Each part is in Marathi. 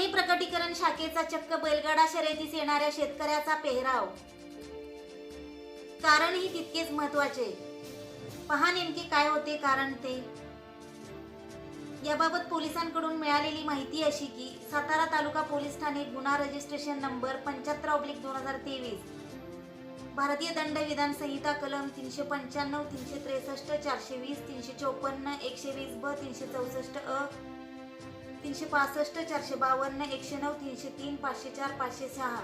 पुणे प्रकटीकरण शाखेचा चक्क बैलगाडा शर्यतीस येणाऱ्या शेतकऱ्याचा पेहराव. कारणही तितकेच महत्त्वाचे पहा नेमके काय होते कारण ते. याबाबत पोलिसांकडून मिळालेली माहिती अशी की सातारा तालुका पोलीस ठाणे गुन्हा रजिस्ट्रेशन नंबर पंच्याहत्तर ऑब्लिक दोन हजार तेवीस. भारतीय दंड विधान संहिता कलम तीनशे पंच्याण्णव तीनशे त्रेसष्ट चारशे वीस तीनशे चौपन्न एकशे वीस ब तीनशे चौसष्ट अ तीनशे पासष्ट चारशे बावन्न एकशे नऊ तीनशे तीन पाचशे चार पाचशे सहा.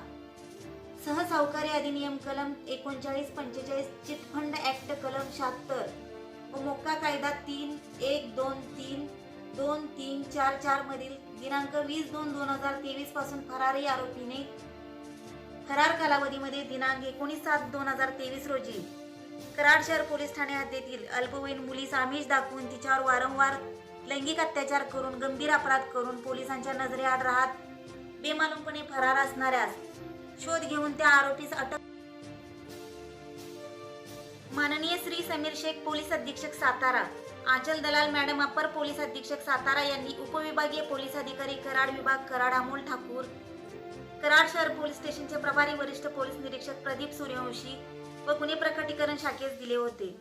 सहसावकारी अधिनियम कलम एकोणचाळीस पंचेचाळीस चिटफंड ऍक्ट कलम शहात्तर व मोक्का कायदा तीन एक दोन तीन दोन तीन चार चार मधील दिनांक वीस दोन दोन हजार तेवीसपासून फरारी आरोपीने फरार कालावधीमध्ये दिनांक एकोणीस सात दोन हजार तेवीस रोजी कराड शहर पोलीस ठाणे हद्दीतील अल्पवयीन मुलीस आमिष दाखवून तिच्यावर वारंवार लैंगिक अत्याचार करून गंभीर अपराध करून पोलिसांच्या नजरेआड राहत बेमालूमपणे फरार असणाऱ्यास शोध घेऊन त्या आरोपीस अटक माननीय श्री समीर शेख पोलीस अधीक्षक सातारा आंचल दलाल मॅडम अपर पोलीस अधीक्षक सातारा यांनी उपविभागीय पोलीस अधिकारी कराड विभाग कराड अमोल ठाकूर कराड शहर पोलीस स्टेशनचे प्रभारी वरिष्ठ पोलीस निरीक्षक प्रदीप सूर्यवंशी व गुन्हे प्रकटीकरण शाखेस दिले होते.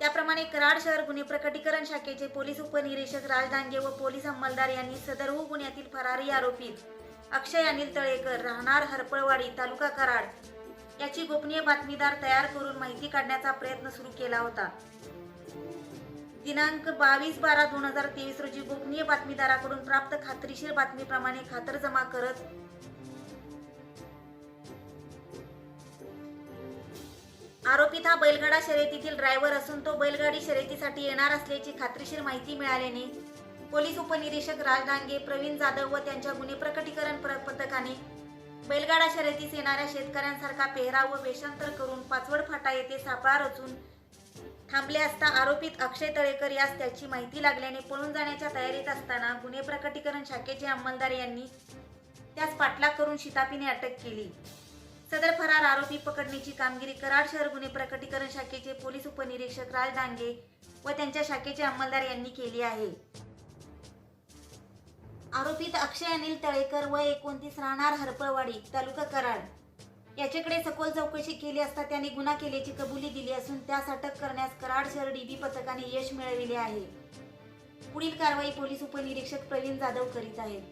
त्याप्रमाणे कराड शहर गुन्हे प्रकटीकरण शाखेचे पोलीस उपनिरीक्षक राजदांगे व पोलीस अंमलदार यांनी सदरहू गुन्ह्यातील फरारी आरोपी अक्षय अनिल तळेकर राहणार हरपळवाडी तालुका कराड याची गोपनीय बातमीदार तयार करून माहिती काढण्याचा प्रयत्न सुरू केला होता. दिनांक बावीस बारा दोन हजार तेवीस रोजी गोपनीय बातमीदाराकडून प्राप्त खात्रीशीर बातमीप्रमाणे खातरजमा करत आरोपित हा बैलगाडा शर्यतीतील ड्रायव्हर असून तो बैलगाडी शर्यतीसाठी येणार असल्याची खात्रीशीर माहिती मिळाल्याने पोलीस उपनिरीक्षक राज डांगे प्रवीण जाधव व त्यांच्या गुन्हे प्रकटीकरण प्र- पथकाने बैलगाडा शर्यतीस येणाऱ्या शेतकऱ्यांसारखा पेहराव व वेषांतर करून पाचवड फाटा येथे सापळा रचून थांबले असता आरोपीत अक्षय तळेकर यास त्याची माहिती लागल्याने पळून जाण्याच्या तयारीत असताना गुन्हे प्रकटीकरण शाखेचे अंमलदार यांनी त्यास पाठलाग करून शितापीने अटक केली. सदर फरार आरोपी पकडण्याची कामगिरी कराड शहर गुन्हे प्रकटीकरण शाखेचे पोलीस उपनिरीक्षक राज डांगे व त्यांच्या शाखेचे अंमलदार यांनी केली आहे. आरोपीत अक्षय अनिल तळेकर व एकोणतीस राहणार हरपळवाडी तालुका कराड. याच्याकडे सखोल चौकशी केली असता त्याने गुन्हा केल्याची कबुली दिली असून त्यास अटक करण्यास कराड शहर डीबी पथकाने यश मिळविले आहे. पुढील कारवाई पोलीस उपनिरीक्षक प्रवीण जाधव करीत आहेत.